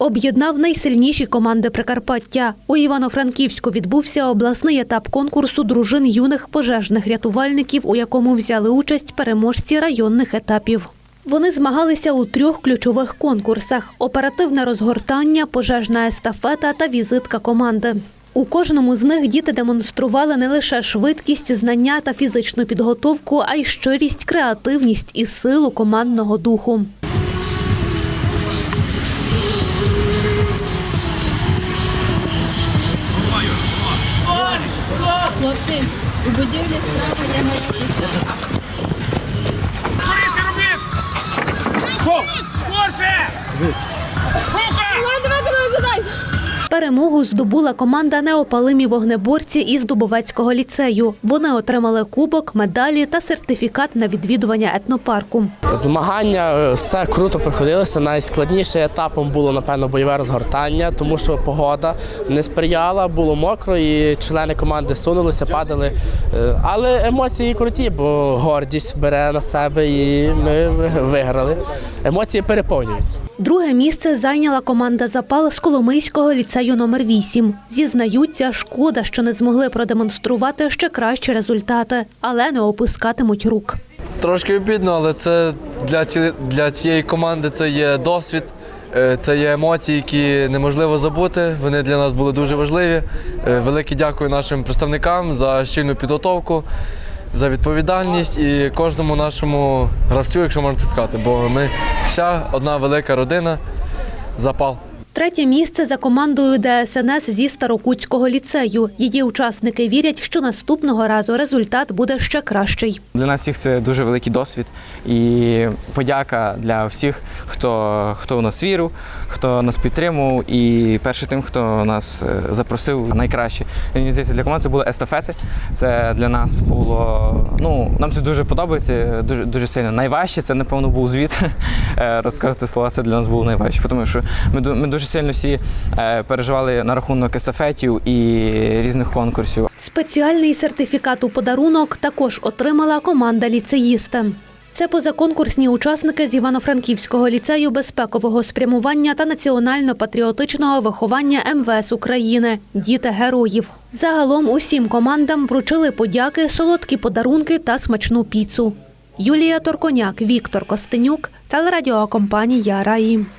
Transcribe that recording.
об'єднав найсильніші команди Прикарпаття. У Івано-Франківську відбувся обласний етап конкурсу дружин юних пожежних рятувальників, у якому взяли участь переможці районних етапів. Вони змагалися у трьох ключових конкурсах: оперативне розгортання, пожежна естафета та візитка команди. У кожному з них діти демонстрували не лише швидкість, знання та фізичну підготовку, а й щирість, креативність і силу командного духу. Хлопці, у будівлі справа я гарячий Скоріше робіть! Скорше! Перемогу здобула команда Неопалимі вогнеборці із Дубовецького ліцею. Вони отримали кубок, медалі та сертифікат на відвідування етнопарку. Змагання е, все круто проходилося. Найскладнішим етапом було, напевно, бойове розгортання, тому що погода не сприяла, було мокро, і члени команди сунулися, падали. Е, Але емоції круті, бо гордість бере на себе і ми виграли. Емоції переповнюють. Друге місце зайняла команда Запал з Коломийського ліцею номер 8 Зізнаються, шкода, що не змогли продемонструвати ще кращі результати, але не опускатимуть рук. Трошки обідно, але це для, ці, для цієї команди це є досвід, е, це є емоції, які неможливо забути. Вони для нас були дуже важливі. Е, Велике дякую нашим представникам за щільну підготовку, за відповідальність і кожному нашому гравцю, якщо можна так сказати, бо ми вся одна велика родина. Запал. Третє місце за командою ДСНС зі Старокутського ліцею. Її учасники вірять, що наступного разу результат буде ще кращий. Для нас всіх це дуже великий досвід і подяка для всіх, хто, хто в нас вірив, хто нас підтримував, і перше тим, хто нас е, запросив найкраще. Мені здається, для команди це були естафети. Це для нас було. Ну, нам це дуже подобається, дуже, дуже сильно. Найважче це, напевно, був звіт. Е, Розказувати слова, це для нас було найважче. Тому що ми, ми дуже сильно всі е, переживали на рахунок естафетів і різних конкурсів. Спеціальний сертифікат у подарунок також отримала команда ліцеїста. Це позаконкурсні учасники з Івано-Франківського ліцею безпекового спрямування та національно-патріотичного виховання МВС України Діти героїв. Загалом усім командам вручили подяки, солодкі подарунки та смачну піцу. Юлія Торконяк, Віктор Костенюк, телерадіокомпанія Раї.